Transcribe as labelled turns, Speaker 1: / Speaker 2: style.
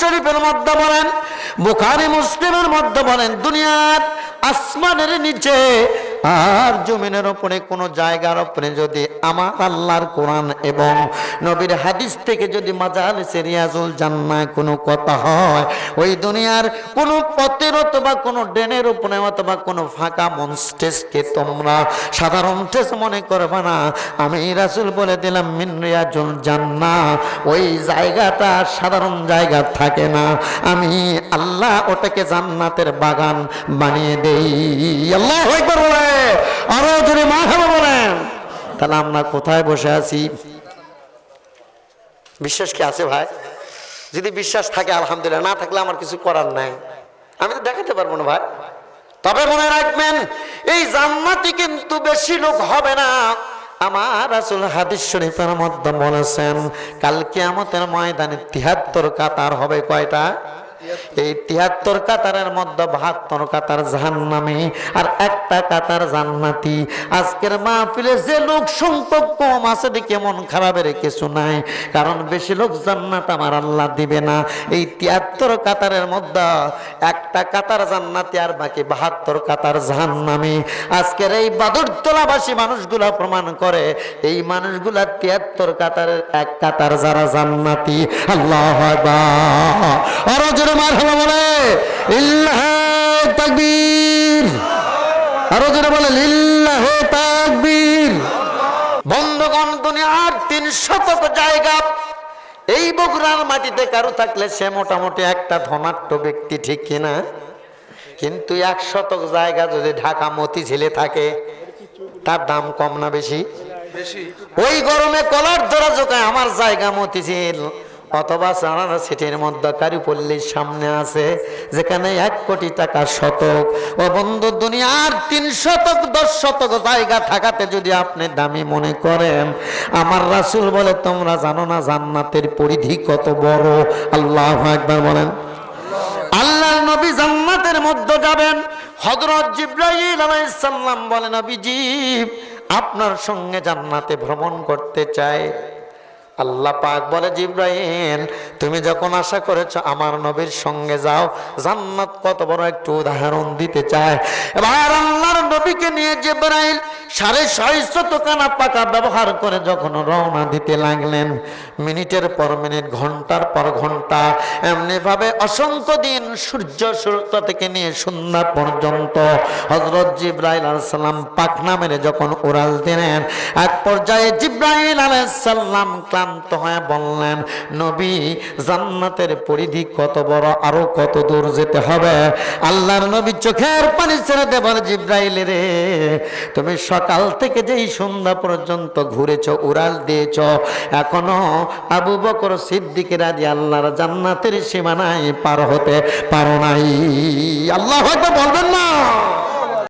Speaker 1: শরীফের মধ্যে বলেন বুখারি মুসলিমের মধ্যে বলেন দুনিয়ার আসমানের নিচে আর জমিনের ওপরে কোনো জায়গার ওপরে যদি আমার আল্লাহর কোরআন এবং নবীর হাদিস থেকে যদি মাজালিসে রিয়াজুল জান্নায় কোনো কথা হয়, ওই দুনিয়ার কোনো পথের অথবা কোনো ড্রেনের উপরে অথবা কোনো ফাঁকা মন স্টেজকে তোমরা সাধারণ স্টেজ মনে করবে না। আমি রাসুল বলে দিলাম, মিন রিয়াজুল জান্না ওই জায়গাটা সাধারণ জায়গা থাকে না। আমি আল্লাহ ওটাকে জান্নাতের বাগান বানিয়ে দেই। আল্লাহ একবার বলে আরও যদি মা বলেন। তাহলে আমরা কোথায় বসে আছি? বিশ্বাস কি আছে ভাই? যদি বিশ্বাস থাকে, আলহামদুলিল্লাহ। না থাকলে আমার কিছু করার নাই। আমি তো দেখাতে পারব না ভাই। তবে মনে রাখবেন, এই জান্নাতি কিন্তু বেশি লোক হবে না। আমার আসল হাদিস শরীফের মধ্যে বলেছেন কালকে কিয়ামতের ময়দানে তিহাত্তর কাতার হবে কয়টা? এই তিয়াত্তর কাতারের মধ্যে বাহাত্তর কাতার জাহান্নামী আর একটা কাতার জান্নাতি। আজকের মাহফিলে যে লোক সংখ্যক কম আছে দেখে মন খারাপের কিছু নাই। কারণ বেশি লোক জান্নাত আমার আল্লাহ দিবে না। এই তিয়াত্তর কাতারের মধ্যে একটা কাতার জান্নাতি আর বাকি বাহাত্তর কাতার জাহান্নামী। আজকের এই বাদুরতলাবাসী মানুষগুলা প্রমাণ করে, এই মানুষগুলা তিয়াত্তর কাতারের এক কাতার যারা জান্নাতি। আল্লাহ আরও জোরে মার হলো বলে তাকবীর। আরও জোরে বলে লিল্লাহ তাকবীর। বন্ধগণ দুনিয়ার তিন শতক জায়গা। এই বগুড়ার মাটিতে কারও থাকলে সে মোটামুটি একটা ধনাট্য ব্যক্তি ঠিক কিনা? কিন্তু এক শতক জায়গা যদি ঢাকা মতি ঝিলে থাকে তার দাম কম না বেশি? ওই গরমে কলার ধরা জোকায় আমার জায়গা মতিঝিল। অথবা চারানা সিটির মধ্যে কারিপল্লির সামনে আছে, যেখানে এক কোটি টাকা শতক। ও বন্ধু, দুনিয়ার তিন শতক, দশ শতক জায়গা থাকাতে যদি আপনি দামি মনে করেন, আমার রাসুল বলে, তোমরা জানো না জান্নাতের পরিধি কত বড়? আল্লাহ একবার বলেন। আল্লাহ নবী জান্নাতের মধ্যে যাবেন। হযরত জিব্রাইল আলাইহিস সালাম বলেন, নবীজি, আপনার সঙ্গে জান্নাতে ভ্রমণ করতে চায় আল্লাহ পাক বলে, জিব্রাইল, তুমি যখন আশা করেছ আমার নবীর সঙ্গে যাও, জান্নাত কত বড় একটু উদাহরণ দিতে চায়। এবার আল্লাহর নবীকে নিয়ে জিব্রাইল সাড়ে ছয়শত কানা পাকা ব্যবহার করে যখন রওনা দিতে লাগলেন, মিনিটের পর মিনিট, ঘণ্টার পর ঘণ্টা এমনি ভাবে অসংখ্য দিন সূর্য সূর্য থেকে নিয়ে সন্ধ্যা পর্যন্ত হজরত জিব্রাইল আলাইসাল্লাম পাখনা মেরে যখন উড়াল দিলেন, এক পর্যায়ে জিব্রাইল আলাইসাল্লাম ক্লান্ত হয়ে বললেন, নবী, জান্নাতের পরিধি কত বড় আরও কত দূর যেতে হবে? আল্লাহর নবী চোখের পানি ছেড়ে দেবার জিব্রাইল রে, তুমি সকাল থেকে যেই সন্ধ্যা পর্যন্ত ঘুরেছ উড়াল দিয়েছ, এখনও আবু বকর সিদ্দিকের আজ আল্লাহর জান্নাতের সীমানায় পার হতে পারো নাই। আল্লাহ হয়তো বলবেন না।